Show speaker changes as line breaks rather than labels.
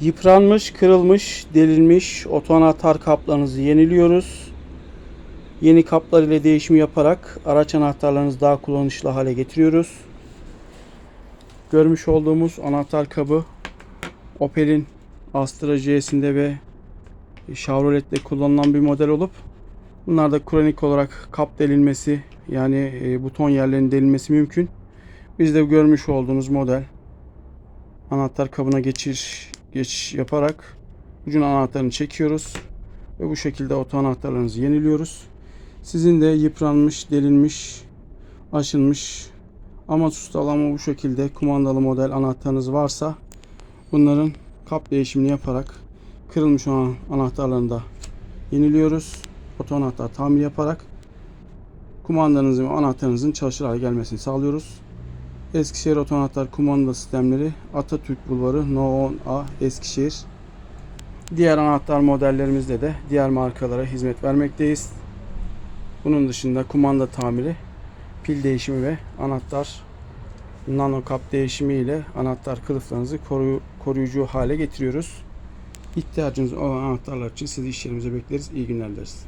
Yıpranmış, kırılmış, delinmiş oto anahtar kaplarınızı yeniliyoruz. Yeni kaplar ile değişim yaparak araç anahtarlarınızı daha kullanışlı hale getiriyoruz. Görmüş olduğumuz anahtar kabı Opel'in Astra J'sinde ve Chevrolet'te kullanılan bir model olup bunlarda kronik olarak kap delinmesi yani e, buton yerlerinin delinmesi mümkün. Bizde görmüş olduğunuz model anahtar kabına geçiş geçiş yaparak ucun anahtarını çekiyoruz ve bu şekilde oto anahtarlarınızı yeniliyoruz. Sizin de yıpranmış, delinmiş, aşınmış ama sustal ama bu şekilde kumandalı model anahtarınız varsa bunların kap değişimini yaparak kırılmış olan anahtarlarını da yeniliyoruz. Oto anahtar tamir yaparak kumandanızın ve anahtarınızın çalışır hale gelmesini sağlıyoruz. Eskişehir Otoanahtar Kumanda Sistemleri Atatürk Bulvarı No 10A Eskişehir. Diğer anahtar modellerimizde de diğer markalara hizmet vermekteyiz. Bunun dışında kumanda tamiri, pil değişimi ve anahtar nano kap değişimi ile anahtar kılıflarınızı koru- koruyucu hale getiriyoruz. İhtiyacınız olan anahtarlar için sizi iş yerimize bekleriz. İyi günler dileriz.